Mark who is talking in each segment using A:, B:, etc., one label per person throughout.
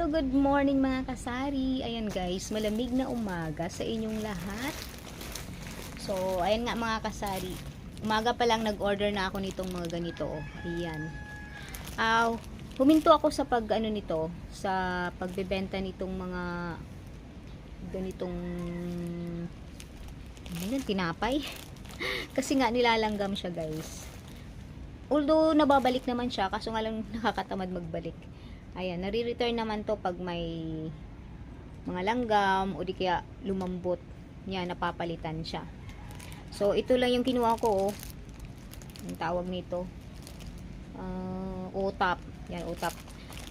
A: So, good morning mga kasari. Ayan guys, malamig na umaga sa inyong lahat. So, ayan nga mga kasari. Umaga pa lang nag-order na ako nitong mga ganito. Ayan. Aw, huminto ako sa pag ano nito, sa pagbebenta nitong mga ganitong yun, tinapay. Kasi nga nilalanggam siya guys. Although nababalik naman siya, kaso nga lang nakakatamad magbalik. Ayan, nare-return naman to pag may mga langgam o di kaya lumambot. Yan, napapalitan siya. So, ito lang yung kinuha ko. Oh. Ang tawag nito. Uh, otap. Yan, otap.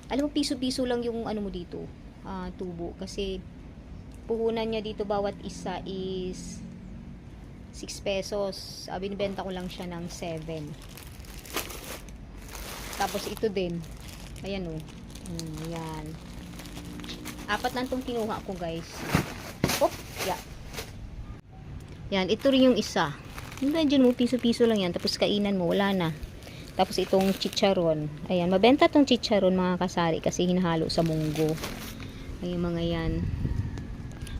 A: Alam mo, piso-piso lang yung ano mo dito. ah, tubo. Kasi, puhunan niya dito bawat isa is 6 pesos. Uh, binibenta ko lang siya ng 7. Tapos ito din. Ayan. Oh. Hmm. Apat lang itong kinuha ko guys. Op! Yeah. Yan. Ito rin yung isa. Yung medyo mo, piso-piso lang yan. Tapos kainan mo, wala na. Tapos itong chicharon. Ayan. Mabenta itong chicharon mga kasari kasi hinahalo sa munggo. Ayan mga yan.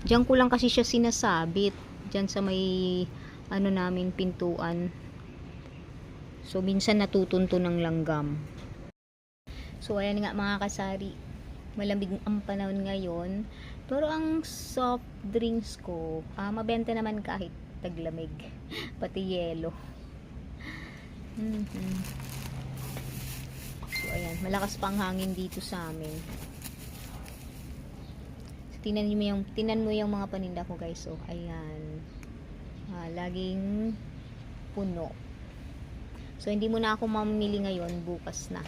A: Diyan ko lang kasi siya sinasabit. Diyan sa may ano namin pintuan. So, minsan natutunto ng langgam. So, ayan nga mga kasari. Malamig ang panahon ngayon. Pero ang soft drinks ko, ah, mabenta naman kahit taglamig. Pati yelo. Mhm. So, ayan. Malakas pang hangin dito sa amin. So, tinan mo yung, tinan mo yung mga paninda ko guys. So, ayan. Ah, laging puno. So, hindi mo na ako mamili ngayon. Bukas na.